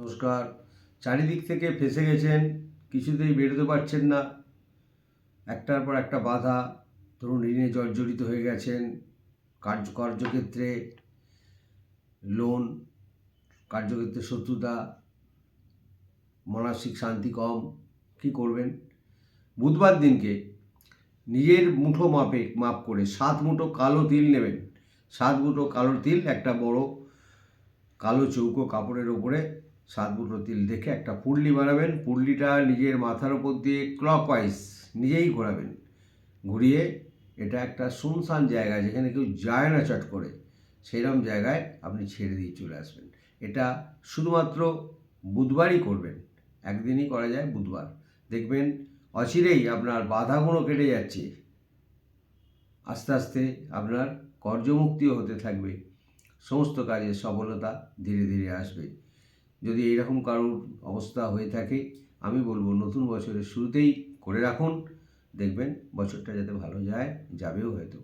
নমস্কার। চারিদিক থেকে ফেসে গেছেন, কিছুতেই বেরোতে পারছেন না। একটার পর একটা বাধা, ধরুন ঋণে জর্জরিত হয়ে গেছেন, কার্য, কার্যক্ষেত্রে লোন কার্যক্ষেত্রে শত্রুতা, মানসিক শান্তি কম, কি করবেন? বুধবার দিনকে নিজের মুঠো মাপে মাপ করে সাত মুঠো কালো তিল নেবেন। সাত মুঠো কালো তিল, একটা বড় কালো চৌকো কাপড়ের ওপরে সাত তিল দেখে একটা পুরলি বানাবেন। পুরলিটা নিজের মাথার ওপর দিয়ে ক্লকওয়াইজ নিজেই ঘোরাবেন। ঘুরিয়ে এটা একটা শুনশান জায়গা যেখানে কেউ যায় না চট করে। সেরকম জায়গায় আপনি ছেড়ে দিয়ে চলে আসবেন। এটা শুধুমাত্র বুধবারই করবেন। একদিনই করা যায় বুধবার। দেখবেন অচিরেই আপনার বাধাগুলো কেটে যাচ্ছে। আস্তে আস্তে আপনার কর্যমুক্তিও হতে থাকবে। সমস্ত কাজে সফলতা ধীরে ধীরে আসবে। যদি এইরকম কারোর অবস্থা হয়ে থাকে, আমি বলব নতুন বছরের শুরুতেই করে রাখুন। দেখবেন বছরটা যাতে ভালো যায়, যাবেও হয়তো।